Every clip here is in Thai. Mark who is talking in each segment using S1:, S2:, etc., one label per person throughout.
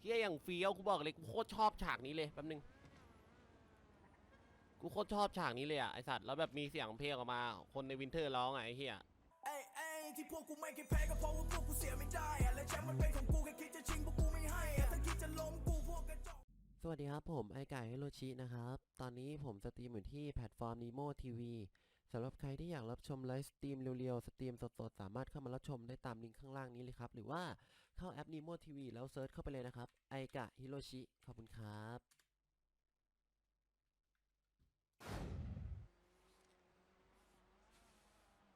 S1: เฮียอย่างเฟี้ยวกูบอกเลยกูโคตรชอบฉากนี้เลยแป๊บนึงกูโคตรชอบฉากนี้เลยอะไอสัตว์แล้วแบบมีเสียงเพลงออกมา คนในวินเทอร์ร้องอะไอเฮีย
S2: เอ้ยเอ้ยที่พวกกูไม่เคยแพ้ก็เพราะว่าพวกกูเสียไม่ได้อะและแชมป์มันเป็นของกูแค่คิดจะชิงพวกกูไม่ให้อะถ้าคิดจะล้มกูพวกกระจอก
S1: สวัสดีครับผมไอไก่ฮิโรชินะครับ ตอนนี้ผมสตรีมอยู่ที่แพลตฟอร์ม Nemo TV สำหรับใครที่อยากรับชมไลฟ์สตรีมเร็วๆ สตรีมสดๆ สามารถเข้ามารับชมได้ตามลิงก์ข้างล่างนี้เลยครับ หรือว่า เข้าแอป Nemo TV แล้วเซิร์ชเข้าไปเลยนะครับ ไอกะฮิโรชิ ขอบคุณครับ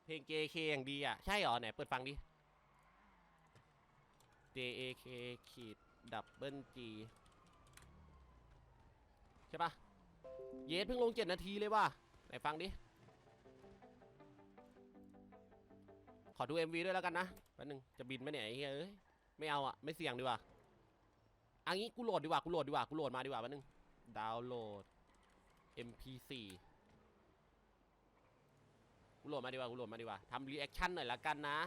S1: เพลง JK อย่างดีอะ ใช่หรอ ไหน เปิดฟังดิ JAK ขีดดับเบิล G ใช่ปะเยสเพิ่งลงเจ็ดนาทีเลยว่ะ ไหนฟังดิ ขอดู MV ด้วยแล้วกันนะแป๊บนึง จะบินไหมเนี่ยไอ้เหี้ยเอ้ย ไม่เอาอะไม่เสี่ยงดีกว่าอันนี้กูโหลดดีกว่ากูโหลดดีกว่ากูโหลดมาดีกว่าแป๊บนึงดาวน์โหลด MP4 กูโหลดมาดีกว่ากูโหลดมาดีกว่าทำรีแอคชั่นหน่อยละกันนะ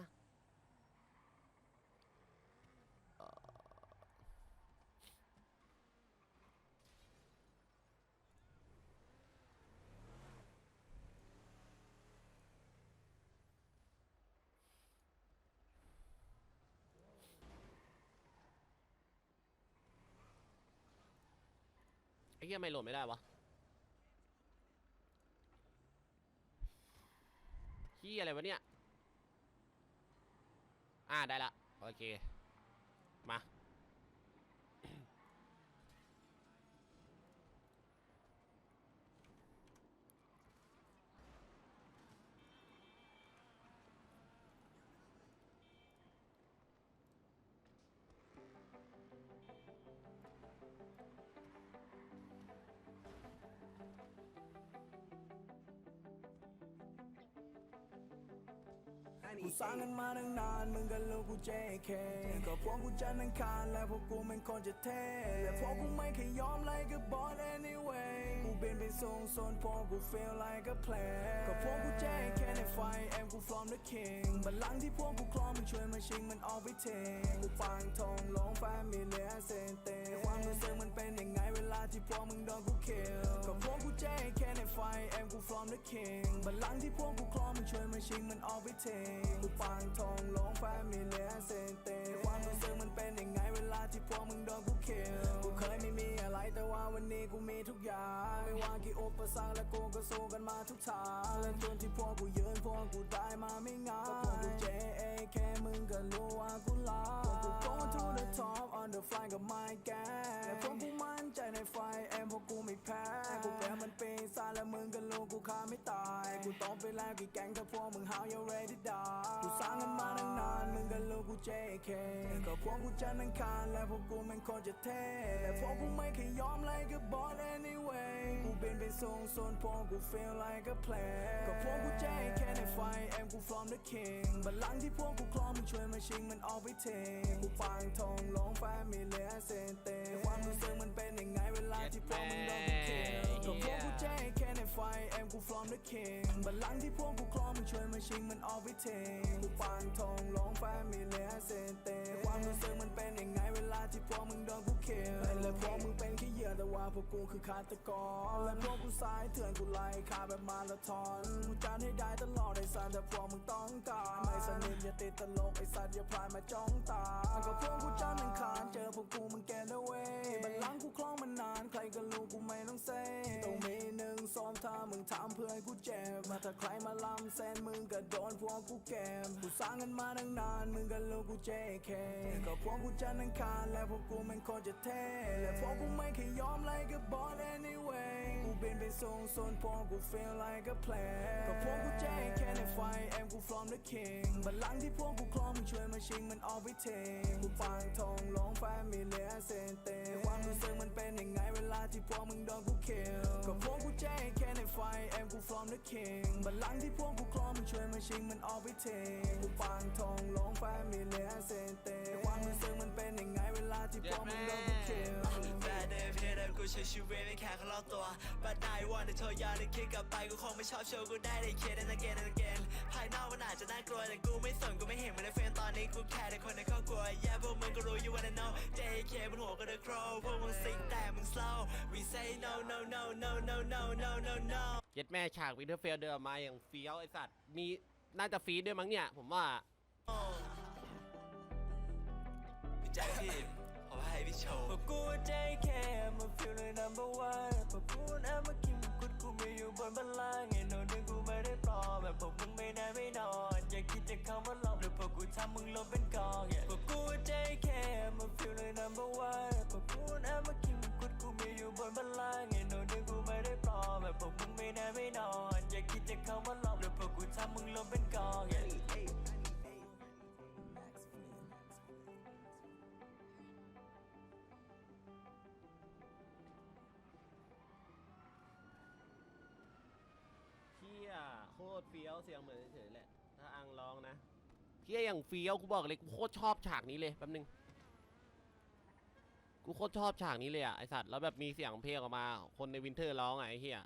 S1: เหี้ยไม่โหลดไม่ได้วะขี้ยอะไรวะเนี่ย อ่าได้ละ โอเค มา
S2: กูสร้างกันมาตั้งนานมึงกับลูกกู JK ก็พวกกูจะนังคารและพวกกูเป็นคนจะเท่และพวกกูไม่เคยยอมไล่กับบอส anyway กูเป็นไปส่งโซนพอกู feel like a plan ก็พวกกู JK ในไฟแอมกู from the king บัลลังก์ที่พวกกูคลองมันช่วยมาชิงมันออกไปเทงกูปังทองลงแฟมิเลียเซนเตความรู้สึกมันเป็นยังไงาที่พวกมึงโดนกู kill ก็พวกกู JK ในไฟแอมกู from the king บัลลังก์ที่พวกกูคลองมันช่วยมาชิงมันออกไปเทงกูปังทองลงแฟมิเลียเซนเตความรู้สึกมันเป็นยังไงเวลาที่พวกมึงโดนกู kill กูเคยไม่มีอะไรแต่ว่าวันนี้กูมีทุกอย่าง ไม่ว่ากี่อุปสรรคและกูก็สู้กันมาทุกทางและจนที่พวกกูยืนพวกกูได้มาไม่ง่ายก็พวกกู JAK มึงก็รู้ว่ากูลาพวกกู go to the top on the fly กับ my gang และพวกกูมั่นใจในไฟ แอมพวกกูไม่แพ้ กูแพ้มันเป็นซาและมึงก็รู้กูฆ่าไม่ตาย กูต้องไปแล้วกี่แก๊งถ้าพวกมึง how you ready die กูสร้างกันมาตั้งนานมึงก็รู้กู JK ก็พวกกูจะนังคารและพวกกูแม่งโคตรจะเท่และพวกกูไม่เคยยอมไล่กับอส anyway กูเป็นไปส่งโซนพวกกู feel like a plan ก็พวกกู JK ในไฟแอมกู from the king บัลลังก์ที่พวกกูคลองมันช่วยมาชิงมันออกไปเทงกูปังทองลงแฟมิเลียเซน ลาที่พวกมึงโดนกู kill ก็พวกกู JK ในไฟแอมกู from the king บัลลังก์ที่พวกกูคลองมันช่วยมาชิงมันออกไปเทงกูปังทองลงแฟมิเลียเซนเตความรู้สึกมันเป็นยังไงเวลาที่พวกมึงโดนกู kill และพวกมึงเป็น พวกกูคือฆาตกรและพวกกูสายเถื่อนกูไล่ฆ่าแบบมาราธอนกูจัดให้ได้ตลอดไอ้สัตว์แต่พวกมึงต้องการไม่สนิทอย่าติดตลกไอ้สัตว์อย่าพลายมาจ้องตาก็พวกกูจานอังคารเจอพวกกูมึงแกนเอาไว้บัลลังกูคล้องมานานใครก็รู้กูไม่ มึงทำเพื่อนกูเจ็บมาถ้าใครมาล้ำแซนมึงก็โดนพวกกูแกมกูสร้างกันมาตั้งนานมึงก็รู้กู JK ก็พวกกูจานอังคารและพวกกูม่งโคตรจะเท่และพวกกูไม่เคยยอมไล่กับบอส anyway กูเป็นไปส่งโซนพวกกู feel like a plan ก็พวกกู JK ในไฟแอมกู from the king บัลลังก์ที่พวกกูคล้องมันช่วยมาชิงมันออกไปเทงกูปังทองลงแฟมิเลียเซนเตความรู้สึกมันเป็นยังไงเวลาที่พวกมึงโดนกู kill ก็พวกกู JK ใน ไฟแอมกู from the king บัลลังก์ที่พวกกูคลองมันช่วยมาชิงมันออกไปเทงกูปังทองลงแฟมิเลียเซนเตความรู้สึกมันเป็นยังไงเวลาที่พวกมึงโดนกู kill
S3: แต่เดฟเชื่อกูใช้ชีวิตไม่แค่ข้างรอบตัว But I want to โทรยาในคิดกลับไปกูคงไม่ชอบโชว์กูได้ได้เคส and again and again ภายนอกมันอาจจะน่ากลัวแต่กูไม่สนกูไม่เห็นมันในเฟรนตอนนี้กูแค่แต่คนในครอบครัว Yeah พวกมึงก็รู้ you wanna know JK บนหัวก็ the crow พวกมึงสิงแต่มึง slow We say no no no no no no no no no
S1: เย็ดแม่ฉากวินเทอร์เฟลเดินออกมาอย่างเฟี้ยวไอสัตว์ มีน่าจะฟีดด้วยมั้งเนี่ย ผมว่า
S3: พี่แจ็คพี่ขอให้พี่โชว์
S2: พวกกู JK I'm a feeling number one พวกกูนะเมื่อกี้มึงกุดกูไม่อยู่บนบัลลังก์ไอ้โน่นนึงกูไม่ได้ปลอมแบบพวกมึงไม่ได้ไม่นอน อย่าคิดจะเข้ามาหลอกหรือพวกกูทำมึงลบเป็นกอง yeah พวกกู JK I'm a feeling number one พวกกูนะเมื่อกี้มึงกุด กูม่อยู่บนบัลลังก์ไอ้โน่นนึงกูไม่ได้ปลอมแบบพวกมึงไม่ได้ไม่นอน อย่าคิดจะเข้ามาหลอกหรือพวกกูทำมึงลบเป็นกอง
S1: เฮียโคตรเฟี้ยวเสียงเหมือนเฉยๆแหละ ถ้าอังร้องนะเฮียอย่างเฟี้ยวกูบอกเลยกูโคตรชอบฉากนี้เลยแป๊บนึง กูโคตรชอบฉากนี้เลยอะไอสัตว์แล้วแบบมีเสียงเพลงออกมา คนในวินเทอร์ร้องไอเฮีย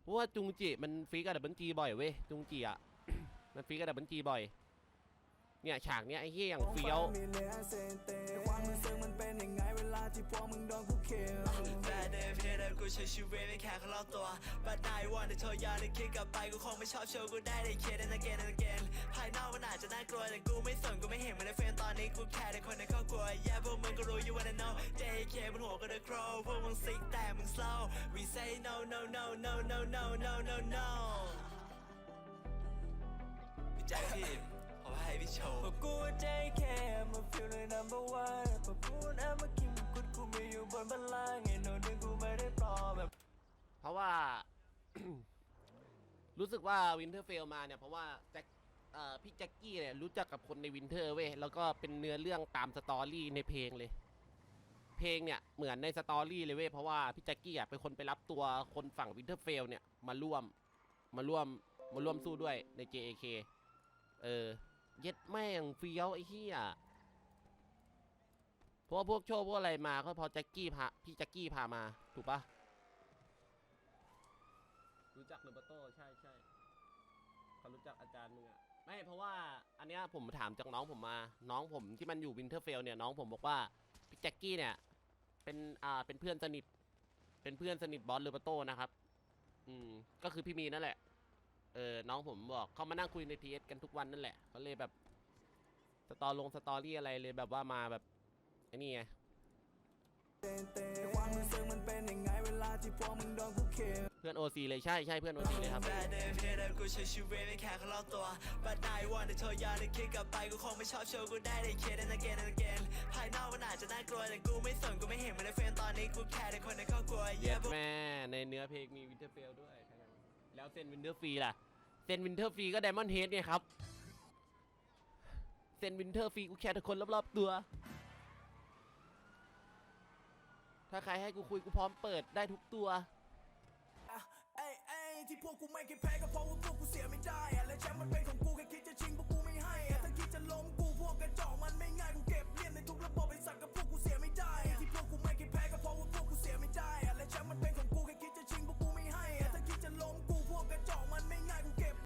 S1: เพราะว่าจุงจิมันฟีกับดับเบิลจีบ่อยเว้ยจุงจิอะมันฟีกับดับเบิลจีบ่อย เนี่ยฉากเนี้ยไอเฮียอย่างเฟี้ยว
S2: ความรู้สึกมันเป็นยังไง ที่พวกมึงโดนกูเคิล
S3: แบดเดย์เพียแต่กูใช้ชีวิตไม่แค่ข้างรอบตัว But I want to โทรยาในคิดกลับไปกูคงไม่ชอบโชว์กูได้ได้เคส and again and again ภายนอกมันอาจจะน่ากลัวแต่กูไม่สนกูไม่เห็นมันในเฟรนตอนนี้กูแค่แต่คนในครอบครัว Yeah พวกมึงก็รู้ you wanna know JK บนหัวก็ the crow พวกมึงสิงแต่มึง slow We say no no no no no no no no no พี่แจ็คพี่ขอให้พี่โชว์
S2: พวกกู JK I'm a feeling number one พว บนบัลลังไอ้โน่นนึงกูไม่ได้ปลอมแบบ
S1: เพราะว่า รู้สึกว่าวินเทอร์เฟลมาเนี่ยเพราะว่าแจ็คเอ่อพี่แจ็คกี้เนี่ยรู้จักกับคนในวินเทอร์เว้ยแล้วก็เป็นเนื้อเรื่องตามสตอรี่ในเพลงเลย เพลงเนี่ยเหมือนในสตอรี่เลยเว้ยเพราะว่าพี่แจ็คกี้อะเป็นคนไปรับตัวคนฝั่งวินเทอร์เฟลเนี่ยมาร่วมมาร่วมมาร่วมสู้ด้วยใน JAK เออ เย็ดแม่งเฟี้ยวไอ้เหี้ย เพราะว่าพวกโชว์พวกอะไรมาก็เพอแจ็คกี้พาพี่แจ็คกี้พามาถูกปะรู้จักโรเบโต้ใช่ใช่เขารู้จักอาจารย์มึงอะไม่เพราะว่าอันเนี้ยผมถามจากน้องผมมา น้องผมที่มันอยู่วินเทอร์เฟลเนี่ยน้องผมบอกว่าพี่แจ็คกี้เนี่ย เป็นอ่าเป็นเพื่อนสนิท เป็นเพื่อนสนิทบอสโรเบโต้นะครับ อืมก็คือพี่มีนั่นแหละ เออน้องผมบอกเขามานั่งคุยในทีเอสกันทุกวันนั่นแหละเขาเลยแบบสตอลงสตอรี่อะไรเลยแบบว่ามาแบบ ไอ้นี่ไง
S2: ความรู้สึกมันเป็นยังไงเพื่
S1: อนโอซีเลยใช่ใช่เพื่อนโอซีเลยครับ
S3: แบดเดย์เพียแต่กูใช้ชีวิตไม่แค่ข้างรอบตัว But I want to โทรยาในคิดกลับไปกูคงไม่ชอบโชว์กูได้ได้เคส and again and again ภายนอกมันอาจจะน่ากลัวแต่กูไม่สนกูไม่เห็นมันในเฟรมตอนนี้กูแค่เป็นคนในครอบครัว
S1: เย็บแม่ในเนื้อเพลงมีวินเทอร์เฟลด้วยแล้วเซนวินเทอร์ฟรีล่ะเซนวินเทอร์ฟรีก็ไดมอนด์เฮดเนี่ยครับเซนวินเทอร์ฟรีกูแค่แต่คนรอบๆตัว ถ้าใครให้กูคุยกูพร้อมเปิดได้ทุกตัว
S2: ไอ้ไอ้ที่พวกกูไม่เคยแพ้ก็เพราะว่า